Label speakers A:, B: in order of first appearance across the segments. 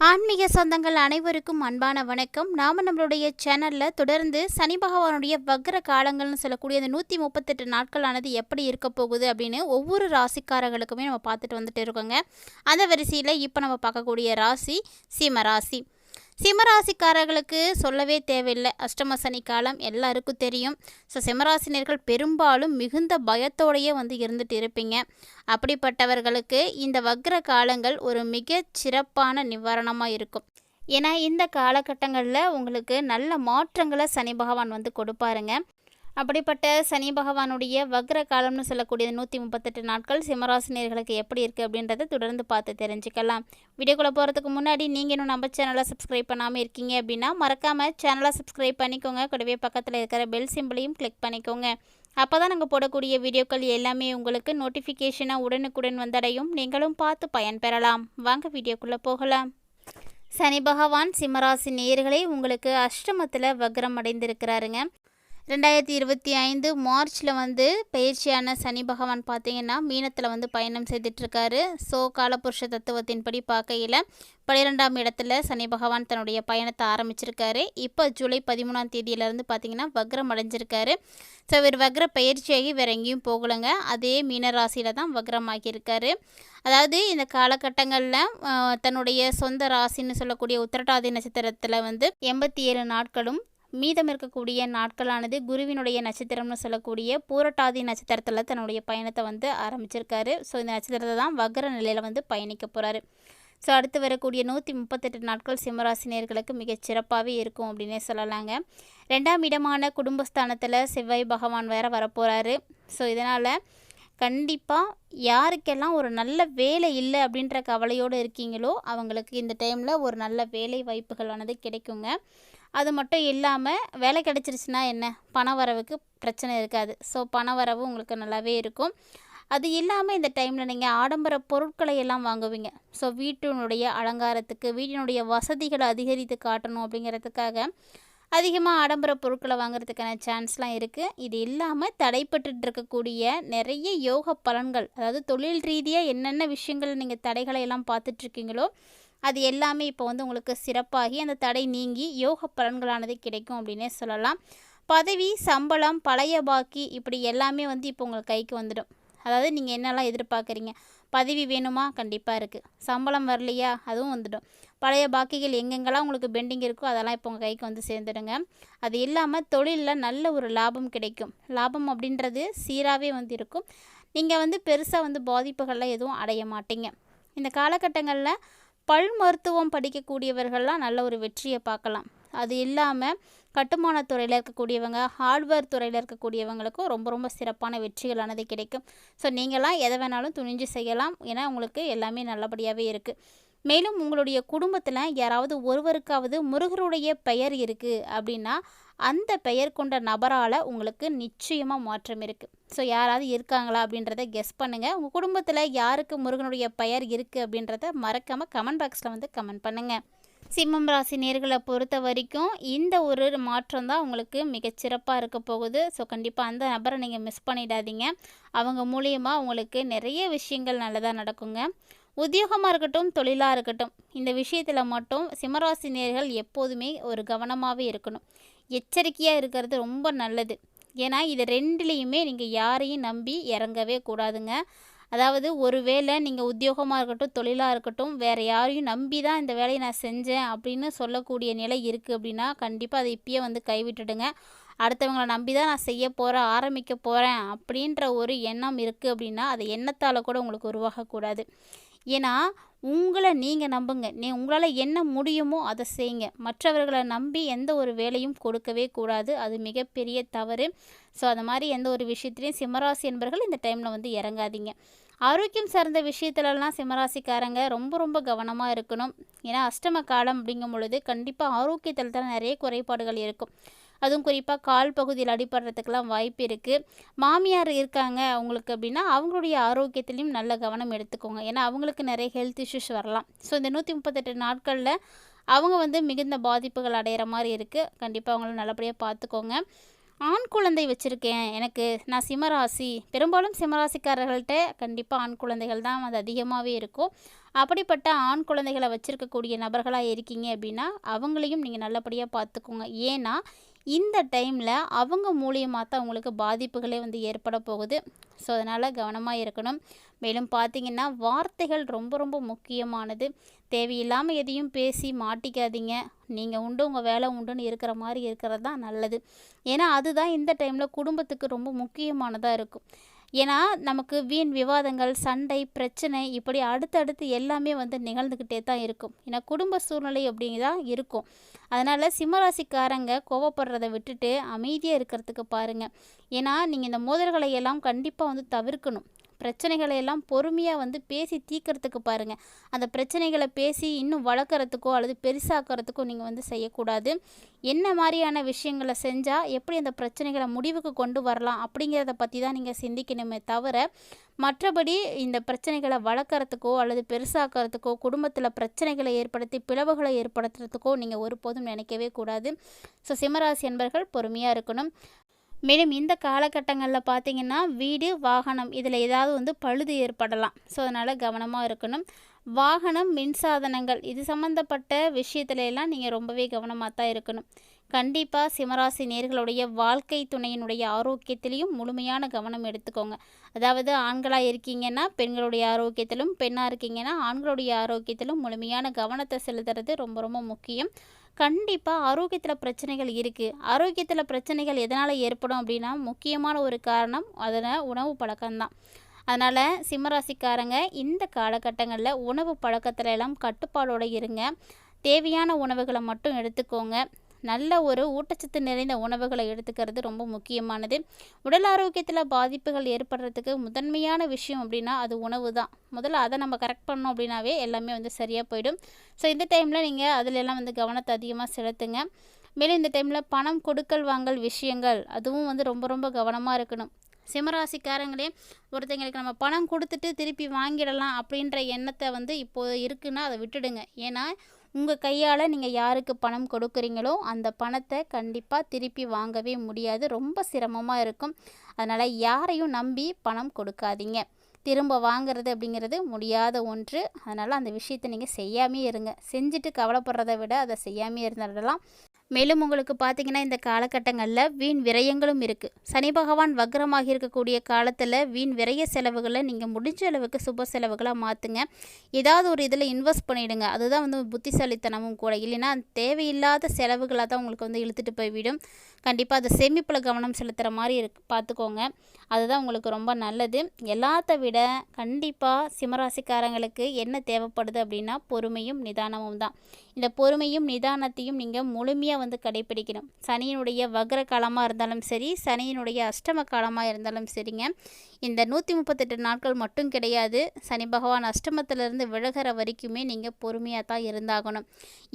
A: ஆன்மீக சொந்தங்கள் அனைவருக்கும் அன்பான வணக்கம். நாம் நம்மளுடைய சேனலில் தொடர்ந்து சனி பகவானுடைய வக்ர காலங்கள்னு சொல்லக்கூடிய அந்த நூற்றி முப்பத்தெட்டு நாட்களானது எப்படி இருக்க போகுது அப்படின்னு ஒவ்வொரு ராசிக்காரர்களுக்குமே நம்ம பார்த்துட்டு வந்துட்டு இருக்கோங்க. அந்த வரிசையில் இப்போ நம்ம பார்க்கக்கூடிய ராசி சிம்ம ராசி. சிம்மராசிக்காரர்களுக்கு சொல்லவே தேவையில்லை. அஷ்டம சனி காலம் எல்லாருக்கும் தெரியும். ஸோ சிம்மராசினியர்கள் பெரும்பாலும் மிகுந்த பயத்தோடையே வந்து இருந்துட்டு இருப்பீங்க. அப்படிப்பட்டவர்களுக்கு இந்த வக்ர காலங்கள் ஒரு மிக சிறப்பான நிவாரணமாக இருக்கும். ஏன்னா இந்த காலகட்டங்களில் உங்களுக்கு நல்ல மாற்றங்களை சனி பகவான் வந்து கொடுப்பாருங்க. அப்படிப்பட்ட சனி பகவானுடைய வக்ர காலம்னு சொல்லக்கூடிய நூற்றி முப்பத்தெட்டு நாட்கள் சிம்மராசினியர்களுக்கு எப்படி இருக்குது அப்படின்றத தொடர்ந்து பார்த்து தெரிஞ்சுக்கலாம். வீடியோக்குள்ளே போகிறதுக்கு முன்னாடி நீங்கள் இன்னும் நம்ம சேனலை சப்ஸ்கிரைப் பண்ணாமல் இருக்கீங்க அப்படின்னா மறக்காமல் சேனலை சப்ஸ்கிரைப் பண்ணிக்கோங்க. கூடவே பக்கத்தில் இருக்கிற பெல் சிம்பிளையும் கிளிக் பண்ணிக்கோங்க. அப்போ தான் நாங்கள் போடக்கூடிய வீடியோக்கள் எல்லாமே உங்களுக்கு நோட்டிஃபிகேஷனாக உடனுக்குடன் வந்தடையும். நீங்களும் பார்த்து பயன்பெறலாம் வாங்க வீடியோக்குள்ளே போகலாம். சனி பகவான் சிம்மராசி நேர்களை உங்களுக்கு அஷ்டமத்தில் வக்ரம் அடைந்திருக்கிறாருங்க. ரெண்டாயிரத்தி இருபத்தி ஐந்து மார்ச்சில் வந்து பயிற்சியான சனி பகவான் பார்த்தீங்கன்னா மீனத்தில் வந்து பயணம் செய்துட்ருக்காரு. ஸோ காலபுருஷ தத்துவத்தின்படி பார்க்கையில் பன்னிரெண்டாம் இடத்துல சனி பகவான் தன்னுடைய பயணத்தை ஆரம்பிச்சிருக்காரு. இப்போ ஜூலை பதிமூணாம் தேதியிலேருந்து பார்த்தீங்கன்னா வக்ரம் அடைஞ்சிருக்காரு. ஸோ இவர் வக்ர பயிற்சியாகி வேறு எங்கேயும் போகலைங்க. அதே மீனராசியில் தான் வக்ரமாகியிருக்காரு. அதாவது இந்த காலகட்டங்களில் தன்னுடைய சொந்த ராசின்னு சொல்லக்கூடிய உத்திரட்டாதி நட்சத்திரத்தில் வந்து எண்பத்தி ஏழு நாட்களும் மீதம் இருக்கக்கூடிய நாட்களானது குருவினுடைய நட்சத்திரம்னு சொல்லக்கூடிய பூரட்டாதி நட்சத்திரத்தில் தன்னுடைய பயணத்தை வந்து ஆரம்பிச்சிருக்காரு. ஸோ இந்த நட்சத்திரத்தை தான் வகர நிலையில் வந்து பயணிக்க போகிறாரு ஸோ அடுத்து வரக்கூடிய நூற்றி முப்பத்தெட்டு நாட்கள் சிம்மராசினியர்களுக்கு மிகச் சிறப்பாகவே இருக்கும் அப்படின்னே சொல்லலாங்க. ரெண்டாம் இடமான குடும்பஸ்தானத்தில் செவ்வாய் பகவான் வேற வரப்போகிறாரு ஸோ இதனால் கண்டிப்பாக யாருக்கெல்லாம் ஒரு நல்ல வேலை இல்லை அப்படின்ற கவலையோடு இருக்கீங்களோ அவங்களுக்கு இந்த டைமில் ஒரு நல்ல வேலை வாய்ப்புகளானது கிடைக்குங்க. அது மட்டும் இல்லாமல் வேலை கிடச்சிருச்சுன்னா என்ன? பண வரவுக்கு பிரச்சனை இருக்காது. ஸோ பண வரவு உங்களுக்கு நல்லாவே இருக்கும். அது இல்லாமல் இந்த டைமில் நீங்கள் ஆடம்பர பொருட்களை எல்லாம் வாங்குவீங்க. ஸோ வீட்டினுடைய அலங்காரத்துக்கு வீட்டினுடைய வசதிகளை அதிகரித்து காட்டணும் அப்படிங்கிறதுக்காக அதிகமாக ஆடம்பர பொருட்களை வாங்குறதுக்கான சான்ஸ்லாம் இருக்குது இது இல்லாமல் தடைப்பட்டு இருக்கக்கூடிய நிறைய யோக பலன்கள் அதாவது தொழில் ரீதியாக என்னென்ன விஷயங்கள் நீங்கள் தடைகளை எல்லாம் பார்த்துட்ருக்கீங்களோ அது எல்லாமே இப்போ வந்து உங்களுக்கு சிறப்பாகி அந்த தடை நீங்கி யோக பலன்களானது கிடைக்கும் அப்படின்னே சொல்லலாம். பதவி சம்பளம் பழைய பாக்கி இப்படி எல்லாமே வந்து இப்போ உங்களுக்கு கைக்கு வந்துடும். அதாவது நீங்கள் என்னெல்லாம் எதிர்பார்க்குறீங்க? பதவி வேணுமா? கண்டிப்பாக இருக்குது சம்பளம் வரலையா? அதுவும் வந்துடும். பழைய பாக்கிகள் எங்கெங்கெல்லாம் உங்களுக்கு பெண்டிங் இருக்கோ அதெல்லாம் இப்போ உங்கள் கைக்கு வந்து சேர்ந்துடுங்க. அது இல்லாமல் தொழிலில் நல்ல ஒரு லாபம் கிடைக்கும். லாபம் அப்படின்றது சீராகவே வந்து இருக்கும். நீங்கள் வந்து பெருசாக வந்து பாதிப்புகள்லாம் எதுவும் அடைய மாட்டீங்க. இந்த காலகட்டங்களில் பல் மருத்துவம் படிக்கக்கூடியவர்கள்லாம் நல்ல ஒரு வெற்றியை பார்க்கலாம். அது இல்லாமல் கட்டுமான துறையில் இருக்கக்கூடியவங்க ஹார்ட்வேர் துறையில் இருக்கக்கூடியவங்களுக்கும் ரொம்ப ரொம்ப சிறப்பான வெற்றிகளானது கிடைக்கும். ஸோ நீங்களாம் எதை வேணாலும் துணிஞ்சு செய்யலாம். ஏன்னா உங்களுக்கு எல்லாமே நல்லபடியாகவே இருக்குது மேலும் உங்களுடைய குடும்பத்தில் யாராவது ஒருவருக்காவது முருகருடைய பெயர் இருக்குது அப்படின்னா அந்த பெயர் கொண்ட நபரால் உங்களுக்கு நிச்சயமாக மாற்றம் இருக்குது ஸோ யாராவது இருக்காங்களா அப்படின்றத கெஸ் பண்ணுங்கள் உங்கள் குடும்பத்தில் யாருக்கு முருகனுடைய பெயர் இருக்குது அப்படின்றத மறக்காமல் கமெண்ட் பாக்ஸில் வந்து கமெண்ட் பண்ணுங்கள் சிம்மம் ராசி நேர்களை பொறுத்த வரைக்கும் இந்த ஒரு மாற்றம் தான் உங்களுக்கு மிகச்சிறப்பாக இருக்க போகுது. ஸோ கண்டிப்பாக அந்த நபரை நீங்கள் மிஸ் பண்ணிடாதீங்க. அவங்க மூலியமாக உங்களுக்கு நிறைய விஷயங்கள் நல்லதாக நடக்குங்க. உத்தியோகமாக இருக்கட்டும் தொழிலாக இருக்கட்டும் இந்த விஷயத்தில் மட்டும் சிம்மராசி நேர்கள் எப்போதுமே ஒரு கவனமாகவே இருக்கணும். எச்சரிக்கையாக இருக்கிறது ரொம்ப நல்லது. ஏன்னா இது ரெண்டுலேயுமே நீங்கள் யாரையும் நம்பி இறங்கவே கூடாதுங்க. அதாவது ஒரு வேளை நீங்கள் உத்தியோகமாக இருக்கட்டும் தொழிலாக இருக்கட்டும் வேறு யாரையும் நம்பி தான் இந்த வேலையை நான் செஞ்சேன் அப்படின்னு சொல்லக்கூடிய நிலை இருக்குது அப்படின்னா கண்டிப்பாக அதை இப்பயே வந்து கைவிட்டுடுங்க. அடுத்தவங்களை நம்பி தான் நான் செய்ய போகிறேன் ஆரம்பிக்க போகிறேன் அப்படின்ற ஒரு எண்ணம் இருக்குது அப்படின்னா அது எண்ணத்தால் கூட உங்களுக்கு உருவாகக்கூடாது ஏன்னா உங்களை நீங்கள் நம்புங்க. நீ உங்களால் என்ன முடியுமோ அதை செய்யுங்க. மற்றவர்களை நம்பி எந்த ஒரு வேலையும் கொடுக்கவே கூடாது. அது மிகப்பெரிய தவறு. ஸோ அது மாதிரி எந்த ஒரு விஷயத்துலையும் சிம்மராசி என்பர்கள் இந்த டைமில் வந்து இறங்காதீங்க. ஆரோக்கியம் சார்ந்த விஷயத்துலலாம் சிம்மராசிக்காரங்க ரொம்ப ரொம்ப கவனமாக இருக்கணும். ஏன்னா அஷ்டம காலம் அப்படிங்கும் பொழுது கண்டிப்பாக ஆரோக்கியத்தில் தான் நிறைய குறைபாடுகள் இருக்கும். அதுவும் குறிப்பாக கால் பகுதியில் அடிபடுறதுக்கெல்லாம் வாய்ப்பு இருக்குது மாமியார் இருக்காங்க அவங்களுக்கு அப்படின்னா அவங்களுடைய ஆரோக்கியத்திலையும் நல்ல கவனம் எடுத்துக்கோங்க. ஏன்னா அவங்களுக்கு நிறைய ஹெல்த் இஷ்யூஸ் வரலாம். ஸோ இந்த நூற்றி முப்பத்தெட்டு நாட்களில் அவங்க வந்து மிகுந்த பாதிப்புகள் அடையிற மாதிரி இருக்குது கண்டிப்பாக அவங்கள நல்லபடியாக பார்த்துக்கோங்க ஆண் குழந்தை வச்சுருக்கேன். எனக்கு நான் சிம்மராசி பெரும்பாலும் சிம்மராசிக்காரர்கள்ட்ட கண்டிப்பாக ஆண் குழந்தைகள் தான் அது அதிகமாகவே இருக்கும். அப்படிப்பட்ட ஆண் குழந்தைகளை வச்சுருக்கக்கூடிய நபர்களாக இருக்கீங்க அப்படின்னா அவங்களையும் நீங்கள் நல்லபடியாக பார்த்துக்கோங்க. ஏன்னா இந்த டைமில் அவங்க மூலியமாக தான் உங்களுக்கு பாதிப்புகளே வந்து ஏற்பட போகுது. ஸோ அதனால் கவனமாக இருக்கணும். மேலும் பார்த்தீங்கன்னா வார்த்தைகள் ரொம்ப ரொம்ப முக்கியமானது. தேவையில்லாமல் எதையும் பேசி மாட்டிக்காதீங்க. நீங்கள் உண்டு உங்கள் வேலை உண்டுன்னு இருக்கிற மாதிரி இருக்கிறது தான் நல்லது. ஏன்னா அதுதான் இந்த டைமில் குடும்பத்துக்கு ரொம்ப முக்கியமானதாக இருக்கும். ஏன்னா நமக்கு வீண் விவாதங்கள் சண்டை பிரச்சனை இப்படி அடுத்தடுத்து எல்லாமே வந்து நிகழ்ந்துக்கிட்டே தான் இருக்கும். ஏன்னா குடும்ப சூழ்நிலை அப்படிங்க தான் இருக்கும். அதனால் சிம்மராசிக்காரங்க கோவப்படுறதை விட்டுட்டு அமைதியாக இருக்கிறதுக்கு பாருங்கள் ஏன்னா நீங்கள் இந்த மோதல்களை எல்லாம் கண்டிப்பாக வந்து தவிர்க்கணும். பிரச்சனைகளை எல்லாம் பொறுமையாக வந்து பேசி தீக்கிறதுக்கு பாருங்கள் அந்த பிரச்சனைகளை பேசி இன்னும் வளர்க்குறதுக்கோ அல்லது பெருசாக்கிறதுக்கோ நீங்கள் வந்து செய்யக்கூடாது. என்ன மாதிரியான விஷயங்களை செஞ்சால் எப்படி அந்த பிரச்சனைகளை முடிவுக்கு கொண்டு வரலாம் அப்படிங்கிறத பற்றி தான் நீங்கள் சிந்திக்கணுமே தவிர மற்றபடி இந்த பிரச்சனைகளை வளர்க்குறதுக்கோ அல்லது பெருசாக்கிறதுக்கோ குடும்பத்தில் பிரச்சனைகளை ஏற்படுத்தி பிளவுகளை ஏற்படுத்துறதுக்கோ நீங்கள் ஒருபோதும் நினைக்கவே கூடாது. ஸோ சிம்மராசி என்பர்கள் பொறுமையாக இருக்கணும். மேலும் இந்த காலகட்டங்களில் பார்த்தீங்கன்னா வீடு வாகனம் இதில் ஏதாவது வந்து பழுது ஏற்படலாம். ஸோ அதனால் கவனமாக இருக்கணும். வாகனம் மின்சாதனங்கள் இது சம்மந்தப்பட்ட விஷயத்துல எல்லாம் நீங்கள் ரொம்பவே கவனமாக தான் இருக்கணும். கண்டிப்பாக சிம்மராசி நேர்களுடைய வாழ்க்கை துணையினுடைய ஆரோக்கியத்திலையும் முழுமையான கவனம் எடுத்துக்கோங்க. அதாவது ஆண்களாக இருக்கீங்கன்னா பெண்களுடைய ஆரோக்கியத்திலும் பெண்ணாக இருக்கீங்கன்னா ஆண்களுடைய ஆரோக்கியத்திலும் முழுமையான கவனத்தை செலுத்துறது ரொம்ப ரொம்ப முக்கியம். கண்டிப்பாக ஆரோக்கியத்தில் பிரச்சனைகள் இருக்குது ஆரோக்கியத்தில் பிரச்சனைகள் எதனால் ஏற்படும் அப்படின்னா முக்கியமான ஒரு காரணம் அதில் உணவு பழக்கம்தான். அதனால் சிம்மராசிக்காரங்க இந்த காலகட்டங்களில் உணவு பழக்கத்துல எல்லாம் கட்டுப்பாடோடு இருங்க. தேவையான உணவுகளை மட்டும் எடுத்துக்கோங்க. நல்ல ஒரு ஊட்டச்சத்து நிறைந்த உணவுகளை எடுத்துக்கிறது ரொம்ப முக்கியமானது. உடல் ஆரோக்கியத்தில் பாதிப்புகள் ஏற்படுறதுக்கு முதன்மையான விஷயம் அப்படின்னா அது உணவு தான். முதல்ல அதை நம்ம கரெக்ட் பண்ணோம் அப்படின்னாவே எல்லாமே வந்து சரியாக போயிடும். ஸோ இந்த டைமில் நீங்கள் அதில் எல்லாம் வந்து கவனத்தை அதிகமாக செலுத்துங்க. மேலும் இந்த டைமில் பணம் கொடுக்கல் வாங்கல் விஷயங்கள் அதுவும் வந்து ரொம்ப ரொம்ப கவனமாக இருக்கணும். சிம்மராசிக்காரங்களே ஒருத்தங்களுக்கு நம்ம பணம் கொடுத்துட்டு திருப்பி வாங்கிடலாம் அப்படின்ற எண்ணத்தை வந்து இப்போது இருக்குன்னா அதை விட்டுடுங்க. ஏன்னா உங்கள் கையால் நீங்கள் யாருக்கு பணம் கொடுக்குறீங்களோ அந்த பணத்தை கண்டிப்பாக திருப்பி வாங்கவே முடியாது. ரொம்ப சிரமமாக இருக்கும். அதனால் யாரையும் நம்பி பணம் கொடுக்காதீங்க. திரும்ப வாங்கிறது அப்படிங்கிறது முடியாத ஒன்று. அதனால் அந்த விஷயத்தை நீங்கள் செய்யாமே இருங்க. செஞ்சுட்டு கவலைப்படுறத விட அதை செய்யாமே இருந்துடலாம். மேலும் உங்களுக்கு பார்த்தீங்கன்னா இந்த காலகட்டங்களில் வீண் விரயங்களும் இருக்குது சனி பகவான் வக்ரமாக இருக்கக்கூடிய காலத்தில் வீண் விரய செலவுகளை நீங்கள் முடிஞ்ச அளவுக்கு சுப செலவுகளாக மாற்றுங்க ஏதாவது ஒரு இதில் இன்வெஸ்ட் பண்ணிவிடுங்க அதுதான் வந்து புத்திசாலித்தனமும் கூட. இல்லைன்னா தேவையில்லாத செலவுகளாக தான் உங்களுக்கு வந்து இழுத்துட்டு போய்விடும். கண்டிப்பாக அதை சேமிப்பில் கவனம் செலுத்துகிற மாதிரி இருக்கு. பார்த்துக்கோங்க அதுதான் உங்களுக்கு ரொம்ப நல்லது. எல்லாத்த விட கண்டிப்பாக சிம்மராசிக்காரங்களுக்கு என்ன தேவைப்படுது அப்படின்னா பொறுமையும் நிதானமும் தான். இந்த பொறுமையும் நிதானத்தையும் நீங்கள் முழுமையாக வந்து கடைப்பிடிக்கணும். சனியினுடைய வக்ர காலமாக இருந்தாலும் சரி சனியினுடைய அஷ்டம காலமாக இருந்தாலும் சரிங்க. இந்த நூற்றி முப்பத்தெட்டு நாட்கள் மட்டும் கிடையாது. சனி பகவான் அஷ்டமத்திலிருந்து விலகிற வரைக்குமே நீங்கள் பொறுமையாக தான் இருந்தாகணும்.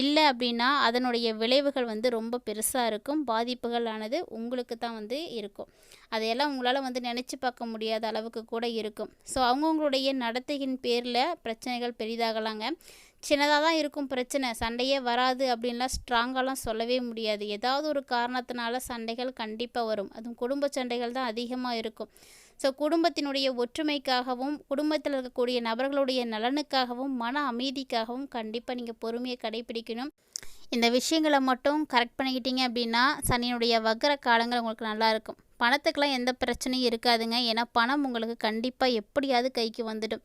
A: இல்லை அப்படின்னா அதனுடைய விளைவுகள் வந்து ரொம்ப பெருசாக இருக்கும். பாதிப்புகள் ஆனது உங்களுக்கு தான் வந்து இருக்கும். அதையெல்லாம் உங்களால் வந்து நினச்சி பார்க்க முடியாத அளவுக்கு கூட இருக்கும். ஸோ அவங்கவுங்களுடைய நடத்தையின் பேரில் பிரச்சனைகள் பெரிதாகலாங்க. சின்னதாக தான் இருக்கும் பிரச்சனை. சண்டையே வராது அப்படின்லாம் ஸ்ட்ராங்காலாம் சொல்லவே முடியாது. ஏதாவது ஒரு காரணத்தினால சண்டைகள் கண்டிப்பாக வரும். அதுவும் குடும்ப சண்டைகள் தான் அதிகமாக இருக்கும். ஸோ குடும்பத்தினுடைய ஒற்றுமைக்காகவும் குடும்பத்தில் இருக்கக்கூடிய நபர்களுடைய நலனுக்காகவும் மன அமைதிக்காகவும் கண்டிப்பாக நீங்கள் பொறுமையை கடைபிடிக்கணும். இந்த விஷயங்களை மட்டும் கரெக்ட் பண்ணிக்கிட்டீங்க அப்படின்னா சனியினுடைய வக்கர காலங்கள் உங்களுக்கு நல்லாயிருக்கும் பணத்துக்கெலாம் எந்த பிரச்சனையும் இருக்காதுங்க. ஏன்னா பணம் உங்களுக்கு கண்டிப்பாக எப்படியாவது கைக்கு வந்துடும்.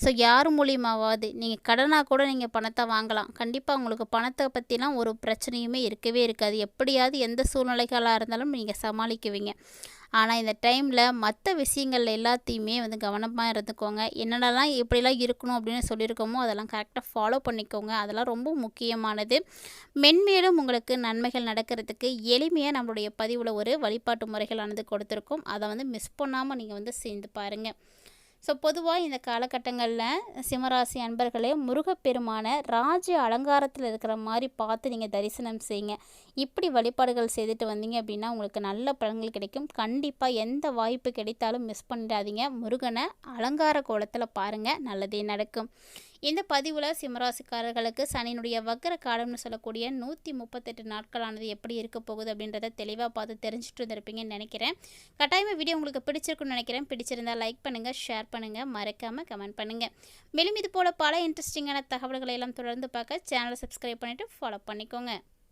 A: ஸோ யார் மூலியமாவது நீங்கள் கடனாக கூட நீங்கள் பணத்தை வாங்கலாம். கண்டிப்பாக உங்களுக்கு பணத்தை பற்றிலாம் ஒரு பிரச்சனையுமே இருக்கவே இருக்காது. எப்படியாவது எந்த சூழ்நிலைகளாக இருந்தாலும் நீங்கள் சமாளிக்குவீங்க. ஆனால் இந்த டைமில் மற்ற விஷயங்கள் எல்லாத்தையுமே வந்து கவனமாக இருந்துக்கோங்க. என்னென்னலாம் எப்படிலாம் இருக்கணும் அப்படின்னு சொல்லியிருக்கோமோ அதெல்லாம் கரெக்டாக ஃபாலோ பண்ணிக்கோங்க. அதெல்லாம் ரொம்ப முக்கியமானது. மென்மேலும் உங்களுக்கு நன்மைகள் நடக்கிறதுக்கு எளிமையாக நம்மளுடைய பதிவில் ஒரு வழிபாட்டு முறைகளானது கொடுத்துருக்கோம். அதை வந்து மிஸ் பண்ணாமல் நீங்கள் வந்து சேர்ந்து பாருங்கள் ஸோ பொதுவாக இந்த காலகட்டங்களில் சிம்மராசி அன்பர்களே முருகப்பெருமான ராஜ அலங்காரத்தில் இருக்கிற மாதிரி பார்த்து நீங்கள் தரிசனம் செய்யுங்க இப்படி வழிபாடுகள் செய்துட்டு வந்தீங்க அப்படின்னா உங்களுக்கு நல்ல பலன்கள் கிடைக்கும். கண்டிப்பாக எந்த வாய்ப்பு கிடைத்தாலும் மிஸ் பண்ணிடாதீங்க. முருகனை அலங்கார கோலத்தில் பாருங்கள் நல்லதே நடக்கும். இந்த பதிவில் சிம்மராசிக்காரர்களுக்கு சனியினுடைய வக்கர காலம்னு சொல்லக்கூடிய நூற்றி முப்பத்தெட்டு நாட்களானது எப்படி இருக்க போகுது அப்படின்றத தெளிவாக பார்த்து தெரிஞ்சுட்டு இருந்திருப்பீங்கன்னு நினைக்கிறேன். கட்டாயமாக வீடியோ உங்களுக்கு பிடிச்சிருக்குன்னு நினைக்கிறேன். பிடிச்சிருந்தா லைக் பண்ணுங்கள் ஷேர் பண்ணுங்கள் மறக்காமல் கமெண்ட் பண்ணுங்கள் மேலும் இது போல் பல இன்ட்ரெஸ்டிங்கான தகவல்களை எல்லாம் தொடர்ந்து பார்க்க சேனலை சப்ஸ்கிரைப் பண்ணிவிட்டு ஃபாலோ பண்ணிக்கோங்க.